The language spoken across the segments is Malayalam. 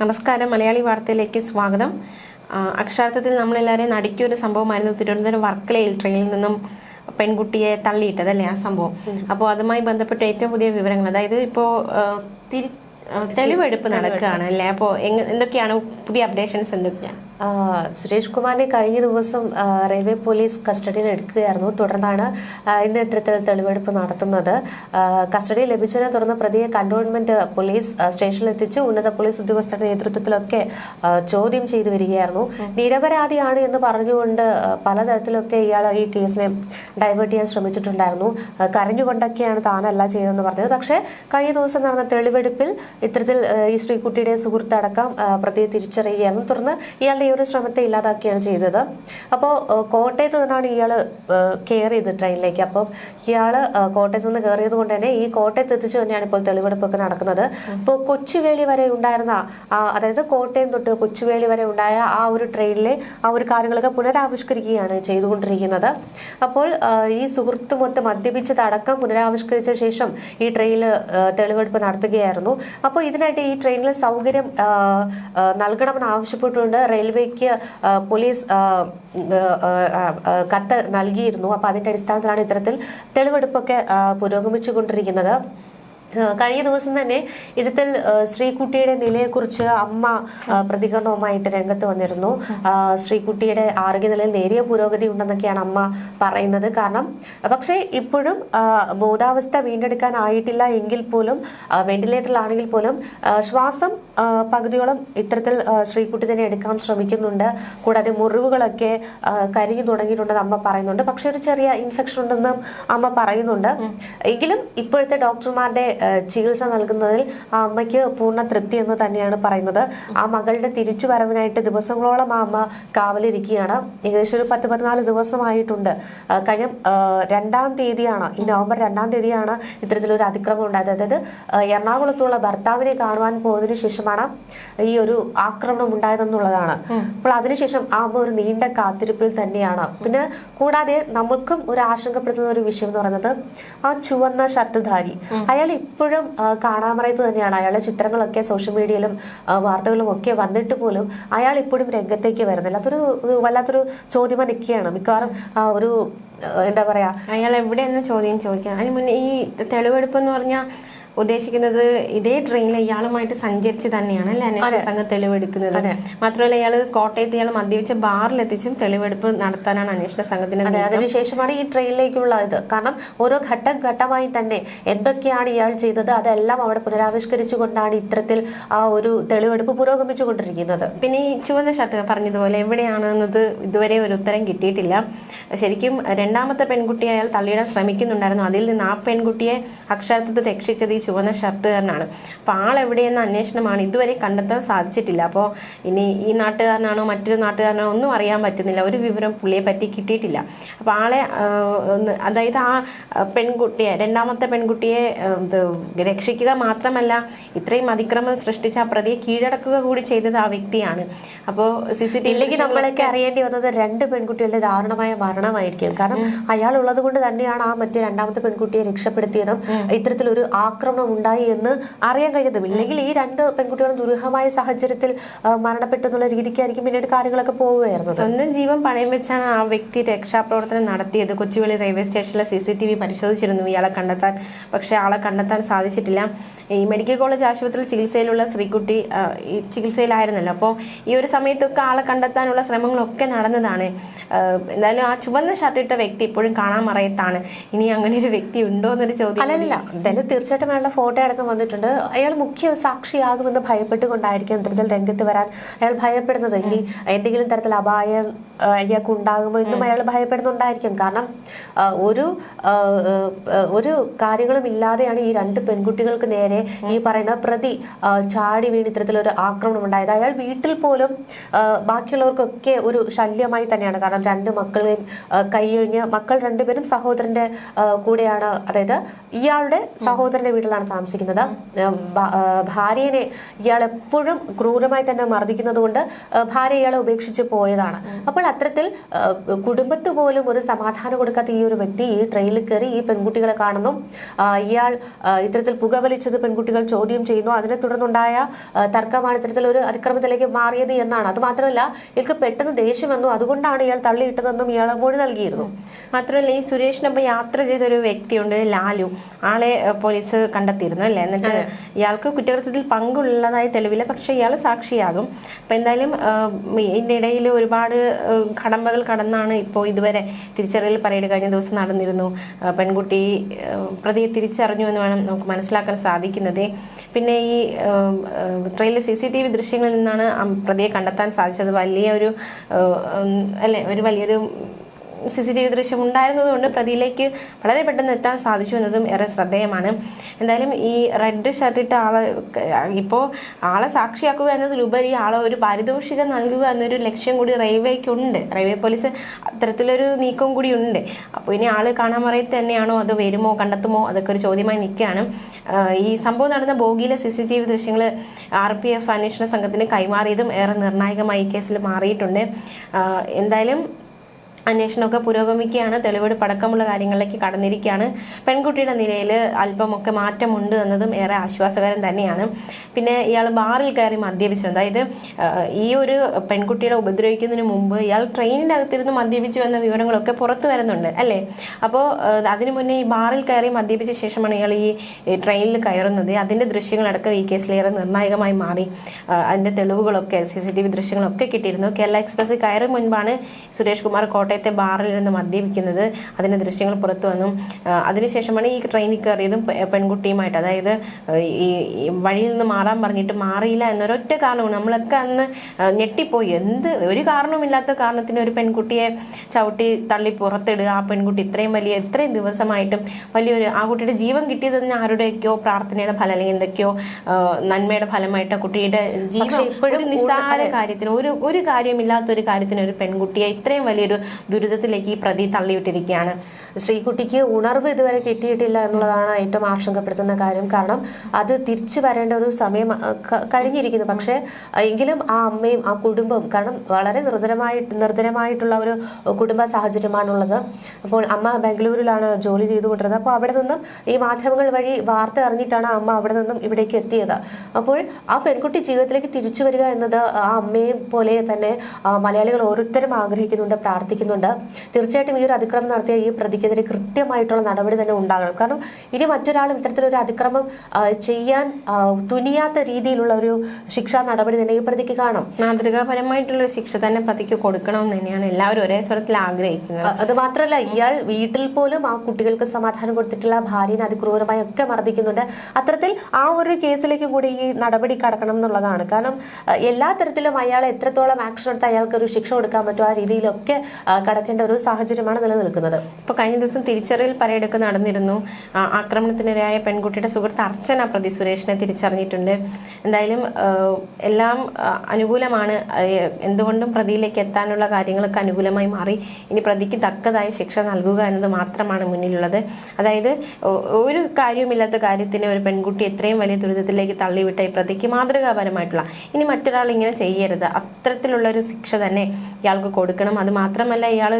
നമസ്കാരം. മലയാളി വാർത്തയിലേക്ക് സ്വാഗതം. അക്ഷരാർത്ഥത്തിൽ നമ്മളെല്ലാവരെയും നടുക്കിയ ഒരു സംഭവമായിരുന്നു തിരുവനന്തപുരം വർക്കലയിൽ ട്രെയിനിൽ നിന്നും പെൺകുട്ടിയെ തള്ളിയിട്ടത് അല്ലേ ആ സംഭവം? അപ്പോൾ അതുമായി ബന്ധപ്പെട്ട ഏറ്റവും പുതിയ വിവരങ്ങൾ അതായത് ഇപ്പോൾ തിരി തെളിവെടുപ്പ് നടക്കുകയാണ് അല്ലേ? അപ്പോൾ എന്തൊക്കെയാണ് പുതിയ അപ്ഡേഷൻസ് എന്തൊക്കെയാണ്? സുരേഷ് കുമാറിനെ കഴിഞ്ഞ ദിവസം റെയിൽവേ പോലീസ് കസ്റ്റഡിയിൽ എടുക്കുകയായിരുന്നു. തുടർന്നാണ് ഇന്ന് ഇത്തരത്തിൽ തെളിവെടുപ്പ് നടത്തുന്നത്. കസ്റ്റഡി ലഭിച്ചതിനെ തുടർന്ന് പ്രതിയെ കണ്ടോൺമെന്റ് പോലീസ് സ്റ്റേഷനിൽ എത്തിച്ച് ഉന്നത പോലീസ് ഉദ്യോഗസ്ഥരുടെ നേതൃത്വത്തിലൊക്കെ ചോദ്യം ചെയ്തു വരികയായിരുന്നു. നിരപരാധിയാണ് എന്ന് പറഞ്ഞുകൊണ്ട് പലതരത്തിലൊക്കെ ഇയാൾ ഈ കേസിനെ ഡൈവേർട്ട് ചെയ്യാൻ ശ്രമിച്ചിട്ടുണ്ടായിരുന്നു. കരഞ്ഞുകൊണ്ടൊക്കെയാണ് താനല്ല ചെയ്തതെന്ന് പറഞ്ഞത്. പക്ഷേ കഴിഞ്ഞ ദിവസം നടന്ന തെളിവെടുപ്പിൽ ഇത്തരത്തിൽ ഈ ശ്രീകുട്ടിയുടെ സുഹൃത്തടക്കം പ്രതിയെ തിരിച്ചറിയുകയായിരുന്നു. തുടർന്ന് ഇയാളുടെ ഈ ഒരു ശ്രമത്തെ ഇല്ലാതാക്കുകയാണ് ചെയ്തത്. അപ്പോൾ കോട്ടയത്ത് നിന്നാണ് ഇയാൾ കെയർ ചെയ്ത് ട്രെയിനിലേക്ക്. അപ്പോൾ ഇയാൾ കോട്ടയത്ത് നിന്ന് കയറിയത് കൊണ്ട് തന്നെ ഈ കോട്ടയത്ത് എത്തിച്ചു തന്നെയാണ് ഇപ്പോൾ തെളിവെടുപ്പൊക്കെ നടക്കുന്നത്. അപ്പോൾ കൊച്ചുവേളി വരെ ഉണ്ടായിരുന്ന അതായത് കോട്ടയം തൊട്ട് കൊച്ചുവേളി വരെ ഉണ്ടായ ആ ഒരു ട്രെയിനിലെ ആ ഒരു കാര്യങ്ങളൊക്കെ പുനരാവിഷ്കരിക്കുകയാണ് ചെയ്തുകൊണ്ടിരിക്കുന്നത്. അപ്പോൾ ഈ ഈ സുഹൃത്തുമൊത്ത് മദ്യപിച്ചതടക്കം പുനരാവിഷ്കരിച്ച ശേഷം ഈ ട്രെയിനിൽ തെളിവെടുപ്പ് നടത്തുകയായിരുന്നു. അപ്പോൾ ഇതിനായിട്ട് ഈ ട്രെയിനിൽ സൗകര്യം നൽകണമെന്ന് ആവശ്യപ്പെട്ടുകൊണ്ട് റെയിൽവേക്ക് പോലീസ് കത്ത് നൽകിയിരുന്നു. അപ്പോൾ അതിന്റെ അടിസ്ഥാനത്തിലാണ് ഇത്തരത്തിൽ തെളിവെടുപ്പൊക്കെ പുരോഗമിച്ചുകൊണ്ടിരിക്കുന്നത്. കഴിഞ്ഞ ദിവസം തന്നെ ഇതിൽ ശ്രീകുട്ടിയുടെ നിലയെക്കുറിച്ച് അമ്മ പ്രതികരണവുമായിട്ട് രംഗത്ത് വന്നിരുന്നു. ശ്രീകുട്ടിയുടെ ആരോഗ്യനിലയിൽ നേരിയ പുരോഗതി ഉണ്ടെന്നൊക്കെയാണ് അമ്മ പറയുന്നത്. കാരണം പക്ഷേ ഇപ്പോഴും ബോധാവസ്ഥ വീണ്ടെടുക്കാനായിട്ടില്ല എങ്കിൽ പോലും വെന്റിലേറ്ററിലാണെങ്കിൽ പോലും ശ്വാസം പകുതിയോളം ഇത്തരത്തിൽ ശ്രീകുട്ടി തന്നെ എടുക്കാൻ ശ്രമിക്കുന്നുണ്ട്. കൂടാതെ മുറിവുകളൊക്കെ കരിഞ്ഞു തുടങ്ങിയിട്ടുണ്ടെന്ന് അമ്മ പറയുന്നുണ്ട്. പക്ഷെ ഒരു ചെറിയ ഇൻഫെക്ഷൻ ഉണ്ടെന്നും അമ്മ പറയുന്നുണ്ട്. എങ്കിലും ഇപ്പോഴത്തെ ഡോക്ടർമാരുടെ ചികിത്സ നൽകുന്നതിൽ ആ അമ്മയ്ക്ക് പൂർണ തൃപ്തി എന്ന് തന്നെയാണ് പറയുന്നത്. ആ മകളുടെ തിരിച്ചു വരവിനായിട്ട് ദിവസങ്ങളോളം ആ അമ്മ കാവലിരിക്കുകയാണ്. ഏകദേശം ഒരു പത്ത് പതിനാല് ദിവസമായിട്ടുണ്ട്. കഴിഞ്ഞ രണ്ടാം തീയതിയാണ് ഈ നവംബർ രണ്ടാം തീയതിയാണ് ഇത്തരത്തിലൊരു അതിക്രമം ഉണ്ടായത്. അതായത് എറണാകുളത്തുള്ള ഭർത്താവിനെ കാണുവാൻ പോയതിനു ശേഷമാണ് ഈ ഒരു ആക്രമണം ഉണ്ടായതെന്നുള്ളതാണ്. അപ്പോൾ അതിനുശേഷം ആ അമ്മ ഒരു നീണ്ട കാത്തിരിപ്പിൽ തന്നെയാണ്. പിന്നെ കൂടാതെ നമുക്കും ഒരു ആശങ്കപ്പെടുത്തുന്ന ഒരു വിഷയം എന്ന് പറയുന്നത് ആ ചുവന്ന ഷർട്ടുധാരി. അയാൾ ഇപ്പോഴും കാണാമറയത്ത് തന്നെയാണ്. അയാളുടെ ചിത്രങ്ങളൊക്കെ സോഷ്യൽ മീഡിയയിലും വാർത്തകളിലും ഒക്കെ വന്നിട്ട് പോലും അയാൾ ഇപ്പോഴും രംഗത്തേക്ക് വരുന്നില്ല. അതൊരു വല്ലാത്തൊരു ചോദ്യം നിൽക്കുകയാണ്. മിക്കവാറും ഒരു എന്താ പറയാ? അയാൾ എവിടെയെന്ന് ചോദ്യം ചോദിക്കാം അതിന് മുന്നേ ഈ തെളിവെടുപ്പ് എന്ന് പറഞ്ഞാൽ ഉദ്ദേശിക്കുന്നത് ഇതേ ട്രെയിനിൽ ഇയാളുമായിട്ട് സഞ്ചരിച്ച് തന്നെയാണ് അല്ലെ? അന്വേഷണ സംഘം തെളിവെടുക്കുന്നത്. മാത്രമല്ല ഇയാൾ കോട്ടയത്ത് ഇയാൾ മദ്യപിച്ച ബാറിലെത്തിച്ചും തെളിവെടുപ്പ് നടത്താനാണ് അന്വേഷണ സംഘത്തിന് അതെ അതിനുശേഷമാണ് ഈ ട്രെയിനിലേക്കുള്ള ഇത് കാരണം ഓരോ ഘട്ടം ഘട്ടമായി തന്നെ എന്തൊക്കെയാണ് ഇയാൾ ചെയ്തത് അതെല്ലാം അവിടെ പുനരാവിഷ്കരിച്ചുകൊണ്ടാണ് ഇത്തരത്തിൽ ആ ഒരു തെളിവെടുപ്പ് പുരോഗമിച്ചുകൊണ്ടിരിക്കുന്നത്. പിന്നെ ഈ ചുവന്ന ഷർട്ട് പറഞ്ഞതുപോലെ എവിടെയാണെന്നത് ഇതുവരെ ഒരു ഉത്തരം കിട്ടിയിട്ടില്ല. ശരിക്കും രണ്ടാമത്തെ പെൺകുട്ടിയെ അയാൾ തള്ളിയിടാൻ ശ്രമിക്കുന്നുണ്ടായിരുന്നു. അതിൽ നിന്ന് ആ പെൺകുട്ടിയെ അക്ഷരത്വത്തെ രക്ഷിച്ചത് ഈ ചുവന്ന ഷർട്ടുകാരനാണ് അപ്പോൾ ആളെവിടെയെന്ന അന്വേഷണമാണ് ഇതുവരെ കണ്ടെത്താൻ സാധിച്ചിട്ടില്ല. അപ്പോൾ ഇനി ഈ നാട്ടുകാരനാണോ മറ്റൊരു നാട്ടുകാരനാണോ ഒന്നും അറിയാൻ പറ്റുന്നില്ല. ഒരു വിവരം പുള്ളിയെ പറ്റി കിട്ടിയിട്ടില്ല. അപ്പോൾ ആളെ അതായത് ആ പെൺകുട്ടിയെ രണ്ടാമത്തെ പെൺകുട്ടിയെ രക്ഷിക്കുക മാത്രമല്ല ഇത്രയും അതിക്രമം സൃഷ്ടിച്ച ആ പ്രതിയെ കീഴടക്കുക കൂടി ചെയ്തത് ആ വ്യക്തിയാണ്. അപ്പോൾ സി സി ടി നമ്മളൊക്കെ അറിയേണ്ടി വന്നത് രണ്ട് പെൺകുട്ടികളുടെ ദാരുണമായ മരണമായിരിക്കും. കാരണം അയാൾ ഉള്ളത് കൊണ്ട് തന്നെയാണ് ആ മറ്റേ രണ്ടാമത്തെ പെൺകുട്ടിയെ രക്ഷപ്പെടുത്തിയതും ഇത്തരത്തിലൊരു ആക്രമണം ഉണ്ടായി എന്ന് അറിയാൻ കഴിഞ്ഞതും. ഇല്ലെങ്കിൽ ഈ രണ്ട് പെൺകുട്ടികളും ദുരൂഹമായ സാഹചര്യത്തിൽ മരണപ്പെട്ടു എന്നുള്ള രീതിക്കായിരിക്കും പിന്നീട് കാര്യങ്ങളൊക്കെ പോവുകയായിരുന്നു സ്വന്തം ജീവൻ പണയം വെച്ചാണ് ആ വ്യക്തി രക്ഷാപ്രവർത്തനം നടത്തിയത്. കൊച്ചുവേളി റെയിൽവേ സ്റ്റേഷനിലെ സി സി ടി വി പരിശോധിച്ചിരുന്നു. ഇയാളെ കണ്ടെത്താൻ പക്ഷേ ആളെ കണ്ടെത്താൻ സാധിച്ചിട്ടില്ല. ഈ മെഡിക്കൽ കോളേജ് ആശുപത്രിയിൽ ചികിത്സയിലുള്ള ശ്രീകുട്ടി ചികിത്സയിലായിരുന്നല്ലോ. അപ്പോൾ ഈ ഒരു സമയത്തൊക്കെ ആളെ കണ്ടെത്താനുള്ള ശ്രമങ്ങളൊക്കെ നടന്നതാണ്. എന്തായാലും ആ ചുവന്ന ഷർട്ടിട്ട വ്യക്തി ഇപ്പോഴും കാണാൻ മറയത്താണ്. ഇനി അങ്ങനെ ഒരു വ്യക്തി ഉണ്ടോ എന്നൊരു ചോദ്യം അല്ലല്ല എന്തായാലും തീർച്ചയായിട്ടും അയാളുടെ ഫോട്ടോ അടക്കം വന്നിട്ടുണ്ട്. അയാൾ മുഖ്യ സാക്ഷിയാകുമെന്ന് ഭയപ്പെട്ടുകൊണ്ടായിരിക്കും ഇത്തരത്തിൽ രംഗത്ത് വരാൻ. അയാൾ ഭയപ്പെടുന്നത് ഇനി എന്തെങ്കിലും തരത്തിൽ അപായം അയാൾക്ക് ഉണ്ടാകുമോ എന്നും അയാൾ ഭയപ്പെടുന്നുണ്ടായിരിക്കും. കാരണം ഒരു ഒരു കാര്യങ്ങളും ഇല്ലാതെയാണ് ഈ രണ്ട് പെൺകുട്ടികൾക്ക് നേരെ ഈ പറയുന്ന പ്രതി ചാടി വീണ് ഇത്തരത്തിലൊരു ആക്രമണം ഉണ്ടായത്. അയാൾ വീട്ടിൽ പോലും ബാക്കിയുള്ളവർക്കൊക്കെ ഒരു ശല്യമായി തന്നെയാണ്. കാരണം രണ്ട് മക്കളെയും കൈയൊഴിഞ്ഞ് മക്കൾ രണ്ടുപേരും സഹോദരന്റെ കൂടെയാണ്. അതായത് ഇയാളുടെ സഹോദരന്റെ വീട്ടിൽ വീട്ടിലാണ് താമസിക്കുന്നത്. ഭാര്യനെ ഇയാൾ എപ്പോഴും ക്രൂരമായി തന്നെ മർദ്ദിക്കുന്നത് കൊണ്ട് ഭാര്യ ഇയാളെ ഉപേക്ഷിച്ച് പോയതാണ്. അപ്പോൾ അത്തരത്തിൽ കുടുംബത്ത് പോലും ഒരു സമാധാനം കൊടുക്കാത്ത ഈ ഒരു വ്യക്തി ഈ ട്രെയിനിൽ കയറി ഈ പെൺകുട്ടികളെ കാണുന്നു. ഇയാൾ ഇത്തരത്തിൽ പുകവലിച്ചത് പെൺകുട്ടികൾ ചോദ്യം ചെയ്യുന്നു. അതിനെ തുടർന്നുണ്ടായ തർക്കമാണ് ഇത്തരത്തിൽ ഒരു അതിക്രമത്തിലേക്ക് മാറിയത് എന്നാണ്. അത് മാത്രമല്ല ഇയാൾക്ക് പെട്ടെന്ന് ദേഷ്യം വന്നു. അതുകൊണ്ടാണ് ഇയാൾ തള്ളിയിട്ടതെന്നും ഇയാൾ മൊഴി നൽകിയിരുന്നു. മാത്രമല്ല ഈ സുരേഷിനൊപ്പം യാത്ര ചെയ്ത ഒരു വ്യക്തിയുണ്ട് ലാലു. ആളെ പോലീസ് കണ്ടെത്തിയിരുന്നു അല്ലേ? എന്നിട്ട് ഇയാൾക്ക് കുറ്റകൃത്യത്തിൽ പങ്കുള്ളതായി തെളിവില്ല പക്ഷെ ഇയാൾ സാക്ഷിയാകും. അപ്പൊ എന്തായാലും ഇതിന്റെ ഇടയിൽ ഒരുപാട് കടമ്പകൾ കടന്നാണ് ഇപ്പോൾ ഇതുവരെ തിരിച്ചറിയൽ പരേഡ് കഴിഞ്ഞ ദിവസം നടന്നിരുന്നു. പെൺകുട്ടി പ്രതിയെ തിരിച്ചറിഞ്ഞു എന്ന് വേണം നമുക്ക് മനസ്സിലാക്കാൻ സാധിക്കുന്നത്. പിന്നെ ഈ ട്രെയിനിലെ സി സി ടി വി ദൃശ്യങ്ങളിൽ നിന്നാണ് പ്രതിയെ കണ്ടെത്താൻ സാധിച്ചത്. വലിയൊരു അല്ലെ ഒരു വലിയൊരു സി സി ടി വി ദൃശ്യം ഉണ്ടായിരുന്നതുകൊണ്ട് പ്രതിയിലേക്ക് വളരെ പെട്ടെന്ന് എത്താൻ സാധിച്ചു എന്നതും ഏറെ ശ്രദ്ധേയമാണ്. എന്തായാലും ഈ റെഡ് ഷർട്ട് ഇട്ട ആളെ ഇപ്പോൾ ആളെ സാക്ഷിയാക്കുക എന്നതിലുപരി ആളെ ഒരു പാരിതോഷികം നൽകുക എന്നൊരു ലക്ഷ്യം കൂടി റെയിൽവേക്ക് ഉണ്ട്. റെയിൽവേ പോലീസ് അത്തരത്തിലൊരു നീക്കം കൂടി ഉണ്ട്. അപ്പോൾ ഇനി ആൾ കാണാൻ മറിയ തന്നെയാണോ അത് വരുമോ കണ്ടെത്തുമോ? അതൊക്കെ ഒരു ചോദ്യമായി നിൽക്കുകയാണ്. ഈ സംഭവം നടന്ന ബോഗിയിലെ സി സി ടി വി ദൃശ്യങ്ങൾ ആർ പി എഫ് അന്വേഷണ സംഘത്തിന് കൈമാറിയതും ഏറെ നിർണായകമായി ഈ കേസിൽ മാറിയിട്ടുണ്ട്. എന്തായാലും അന്വേഷണമൊക്കെ പുരോഗമിക്കുകയാണ്. തെളിവെടുപ്പ് അടക്കമുള്ള കാര്യങ്ങളിലേക്ക് കടന്നിരിക്കുകയാണ്. പെൺകുട്ടിയുടെ നിലയിൽ അല്പമൊക്കെ മാറ്റമുണ്ട് എന്നതും ഏറെ ആശ്വാസകരം തന്നെയാണ്. പിന്നെ ഇയാൾ ബാറിൽ കയറി മദ്യപിച്ചു. അതായത് ഈ ഒരു പെൺകുട്ടിയെ ഉപദ്രവിക്കുന്നതിന് മുമ്പ് ഇയാൾ ട്രെയിനിന്റെ അകത്തിരുന്ന് മദ്യപിച്ചു എന്ന വിവരങ്ങളൊക്കെ പുറത്തു വരുന്നുണ്ട് അല്ലേ? അപ്പോൾ അതിനു മുന്നേ ഈ ബാറിൽ കയറി മദ്യപിച്ച ശേഷമാണ് ഇയാൾ ഈ ട്രെയിനിൽ കയറുന്നത്. അതിന്റെ ദൃശ്യങ്ങളടക്കം ഈ കേസിലേറെ നിർണായകമായി മാറി. അതിന്റെ തെളിവുകളൊക്കെ സി സി ടി വി ദൃശ്യങ്ങളൊക്കെ കിട്ടിയിരുന്നു. കേരള എക്സ്പ്രസ് കയറും മുൻപാണ് സുരേഷ് കുമാർ കോട്ടയത്തെ ബാറിൽ ബാറിലിരുന്ന് മദ്യപിക്കുന്നത് അതിന്റെ ദൃശ്യങ്ങൾ പുറത്തു വന്നു. അതിനുശേഷമാണ് ഈ ട്രെയിനിൽ കയറിയതും പെൺകുട്ടിയുമായിട്ട്. അതായത് ഈ വഴിയിൽ നിന്ന് മാറാൻ പറഞ്ഞിട്ട് മാറിയില്ല എന്നൊരൊറ്റ കാരണമാണ്. നമ്മളൊക്കെ അന്ന് ഞെട്ടിപ്പോയി. എന്ത് ഒരു കാരണവുമില്ലാത്ത കാരണത്തിന് ഒരു പെൺകുട്ടിയെ ചവിട്ടി തള്ളി പുറത്തിടുക ആ പെൺകുട്ടി ഇത്രയും വലിയ ഇത്രയും ദിവസമായിട്ടും വലിയൊരു ആ കുട്ടിയുടെ ജീവൻ കിട്ടിയതിന് ആരുടെയൊക്കെയോ പ്രാർത്ഥനയുടെ ഫലം അല്ലെങ്കിൽ എന്തൊക്കെയോ നന്മയുടെ ഫലമായിട്ട് ആ കുട്ടിയുടെ ജീവൻ ഇപ്പോഴും നിസ്സാര കാര്യത്തിന് ഒരു ഒരു കാര്യമില്ലാത്ത ഒരു കാര്യത്തിന് ഒരു പെൺകുട്ടിയെ ഇത്രയും വലിയൊരു ദുരിതത്തിലേക്ക് ഈ പ്രതി തള്ളിയിട്ടിരിക്കുകയാണ്. ശ്രീകുട്ടിക്ക് ഉണർവ് ഇതുവരെ കിട്ടിയിട്ടില്ല എന്നുള്ളതാണ് ഏറ്റവും ആശങ്കപ്പെടുത്തുന്ന കാര്യം. കാരണം അത് തിരിച്ചു വരേണ്ട ഒരു സമയം കഴിഞ്ഞിരിക്കുന്നു. പക്ഷേ എങ്കിലും ആ അമ്മയും ആ കുടുംബവും കാരണം വളരെ നിർജനമായിട്ട് നിർജനമായിട്ടുള്ള ഒരു കുടുംബ സാഹചര്യമാണുള്ളത്. അപ്പോൾ അമ്മ ബാംഗ്ലൂരിലാണ് ജോലി ചെയ്തുകൊണ്ടിരുന്നത്. അപ്പോൾ അവിടെ നിന്നും ഈ മാധ്യമങ്ങൾ വഴി വാർത്ത അറിഞ്ഞിട്ടാണ് അമ്മ അവിടെ നിന്നും ഇവിടേക്ക് എത്തിയത്. അപ്പോൾ ആ പെൺകുട്ടി ജീവിതത്തിലേക്ക് തിരിച്ചു വരിക എന്നത് ആ അമ്മയെ പോലെ തന്നെ മലയാളികൾ ഓരോരുത്തരും ആഗ്രഹിക്കുന്നുണ്ട് പ്രാർത്ഥിക്കുന്നുണ്ട് തീർച്ചയായിട്ടും ഈ ഒരു അതിക്രമം നടത്തിയ ഈ പ്രതിക്കെതിരെ കൃത്യമായിട്ടുള്ള നടപടി തന്നെ ഉണ്ടാകണം. കാരണം ഇനി മറ്റൊരാളും ഇത്തരത്തിലൊരു അതിക്രമം ചെയ്യാൻ തുനിയാത്ത രീതിയിലുള്ള ഒരു ശിക്ഷാ നടപടി തന്നെ ഈ പ്രതിക്ക് കാണാം. മാതൃകാപരമായിട്ടുള്ള ശിക്ഷ തന്നെ പ്രതിക്ക് കൊടുക്കണമെന്ന് തന്നെയാണ് എല്ലാവരും ഒരേ സ്വരത്തിൽ ആഗ്രഹിക്കുന്നത്. അത് മാത്രമല്ല ഇയാൾ വീട്ടിൽ പോലും ആ കുട്ടികൾക്ക് സമാധാനം കൊടുത്തിട്ടുള്ള ഭാര്യനെ അതിക്രൂരമായി ഒക്കെ മർദ്ദിക്കുന്നുണ്ട്. അത്തരത്തിൽ ആ ഒരു കേസിലേക്ക് കൂടി ഈ നടപടി കടക്കണം എന്നുള്ളതാണ്. കാരണം എല്ലാ തരത്തിലും അയാൾ എത്രത്തോളം ആക്ഷൻ എടുത്ത് അയാൾക്ക് ഒരു ശിക്ഷ കൊടുക്കാൻ പറ്റും ആ രീതിയിലൊക്കെ കടക്കേണ്ട ഒരു സാഹചര്യമാണ് നിലനിൽക്കുന്നത്. ഇപ്പോൾ കഴിഞ്ഞ ദിവസം തിരിച്ചറിയൽ പരേഡൊക്കെ നടന്നിരുന്നു. ആക്രമണത്തിനിരയായ പെൺകുട്ടിയുടെ സുഹൃത്ത് അർച്ചന പ്രതി സുരേഷിനെ തിരിച്ചറിഞ്ഞിട്ടുണ്ട്. എന്തായാലും എല്ലാം അനുകൂലമാണ്. എന്തുകൊണ്ടും പ്രതിയിലേക്ക് എത്താനുള്ള കാര്യങ്ങളൊക്കെ അനുകൂലമായി മാറി. ഇനി പ്രതിക്ക് തക്കതായ ശിക്ഷ നൽകുക എന്നത് മാത്രമാണ് മുന്നിലുള്ളത്. അതായത് ഒരു കാര്യവുമില്ലാത്ത കാര്യത്തിന് ഒരു പെൺകുട്ടി എത്രയും വലിയ ദുരിതത്തിലേക്ക് തള്ളിവിട്ട ഈ പ്രതിക്ക് മാതൃകാപരമായിട്ടുള്ള ഇനി മറ്റൊരാൾ ഇങ്ങനെ ചെയ്യരുത്. അത്തരത്തിലുള്ള ഒരു ശിക്ഷ തന്നെ ഇയാൾക്ക് കൊടുക്കണം. അത് മാത്രമല്ല ഇയാൾ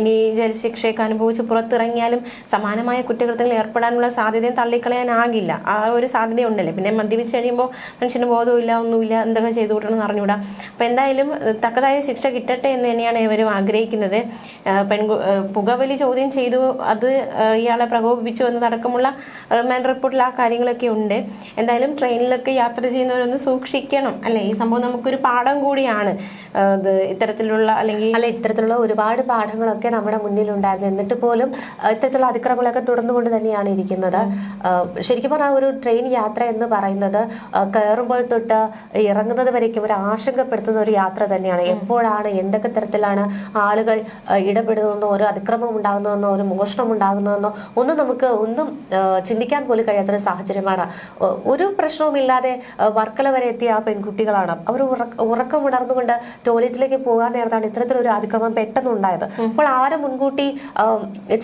ഇനി ജലശിക്ഷയൊക്കെ ശിക്ഷയൊക്കെ അനുഭവിച്ച് പുറത്തിറങ്ങിയാലും സമാനമായ കുറ്റകൃത്യങ്ങളിൽ ഏർപ്പെടാനുള്ള സാധ്യതയും തള്ളിക്കളയാനാകില്ല. ആ ഒരു സാധ്യതയുണ്ടല്ലേ? പിന്നെ മദ്യപിച്ച് കഴിയുമ്പോൾ മനുഷ്യന് ബോധമില്ല ഒന്നുമില്ല എന്തൊക്കെ ചെയ്തു കൂട്ടണമെന്ന് അറിഞ്ഞൂടാ അപ്പം എന്തായാലും തക്കതായ ശിക്ഷ കിട്ടട്ടെ എന്ന് തന്നെയാണ് ഇവരും ആഗ്രഹിക്കുന്നത്. പെൺകു പുകവലി ചോദ്യം ചെയ്തു. അത് ഇയാളെ പ്രകോപിപ്പിച്ചു എന്നതടക്കമുള്ള റിമാൻഡ് റിപ്പോർട്ടിൽ ആ കാര്യങ്ങളൊക്കെ ഉണ്ട്. എന്തായാലും ട്രെയിനിലൊക്കെ യാത്ര ചെയ്യുന്നവരൊന്ന് സൂക്ഷിക്കണം. അല്ലേ? ഈ സംഭവം നമുക്കൊരു പാഠം കൂടിയാണ്. ഇത്തരത്തിലുള്ള അല്ലെങ്കിൽ അല്ല ഇത്തരത്തിലുള്ള ഒരുപാട് പാഠങ്ങളൊക്കെ നമ്മുടെ മുന്നിലുണ്ടായിരുന്നു. എന്നിട്ട് പോലും ഇത്തരത്തിലുള്ള അതിക്രമങ്ങളൊക്കെ തുടർന്നുകൊണ്ട് തന്നെയാണ് ഇരിക്കുന്നത്. ശരിക്കും പറഞ്ഞാൽ ഒരു ട്രെയിൻ യാത്ര എന്ന് പറയുന്നത് കയറുമ്പോൾ തൊട്ട് ഇറങ്ങുന്നത് വരേക്കും ഒരു ആശങ്കപ്പെടുത്തുന്ന ഒരു യാത്ര തന്നെയാണ്. എപ്പോഴാണ് എന്തൊക്കെ തരത്തിലാണ് ആളുകൾ ഇടപെടുന്നതെന്നോ ഒരു അതിക്രമം ഉണ്ടാകുന്നതെന്നോ ഒരു മോഷണം ഉണ്ടാകുന്നതെന്നോ ഒന്നും നമുക്ക് ഒന്നും ചിന്തിക്കാൻ പോലും കഴിയാത്തൊരു സാഹചര്യമാണ്. ഒരു പ്രശ്നവുമില്ലാതെ വർക്കല വരെ എത്തിയ ആ പെൺകുട്ടികളാണ്. അവർ ഉറക്കം ഉണർന്നുകൊണ്ട് ടോയ്ലറ്റിലേക്ക് പോകാൻ നേരത്താണ് ഇത്തരത്തിലൊരു അതിക്രമം പെട്ടെന്ന് ഉണ്ടായത്. അപ്പോൾ ആരും മുൻകൂട്ടി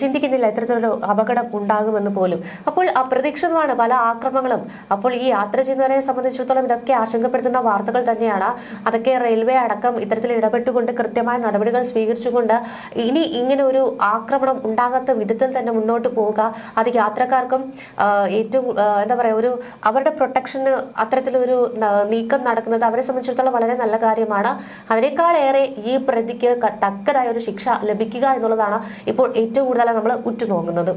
ചിന്തിക്കുന്നില്ല എത്രത്തോളം അപകടം ഉണ്ടാകുമെന്ന് പോലും. അപ്പോൾ അപ്രതീക്ഷിതമാണ് പല ആക്രമണങ്ങളും അപ്പോൾ ഈ യാത്ര ചെയ്യുന്നവരെ സംബന്ധിച്ചിടത്തോളം ഇതൊക്കെ ആശങ്കപ്പെടുത്തുന്ന വാർത്തകൾ തന്നെയാണ്. അതൊക്കെ റെയിൽവേ അടക്കം ഇത്തരത്തിൽ ഇടപെട്ടുകൊണ്ട് കൃത്യമായ നടപടികൾ സ്വീകരിച്ചുകൊണ്ട് ഇനി ഇങ്ങനെ ഒരു ആക്രമണം ഉണ്ടാകാത്ത വിധത്തിൽ തന്നെ മുന്നോട്ട് പോവുക. അത് യാത്രക്കാർക്കും ഏറ്റവും എന്താ പറയുക ഒരു അവരുടെ പ്രൊട്ടക്ഷന് അത്തരത്തിലൊരു നീക്കം നടക്കുന്നത് അവരെ സംബന്ധിച്ചിടത്തോളം വളരെ നല്ല കാര്യമാണ്. അതിനേക്കാളേറെ ഈ പ്രതിക്ക് തക്കതായ ഒരു ശിക്ഷ ലഭിക്കുക എന്നുള്ളതാണ് ഇപ്പോൾ ഏറ്റവും കൂടുതലായി നമ്മൾ ഉറ്റുനോക്കുന്നത്.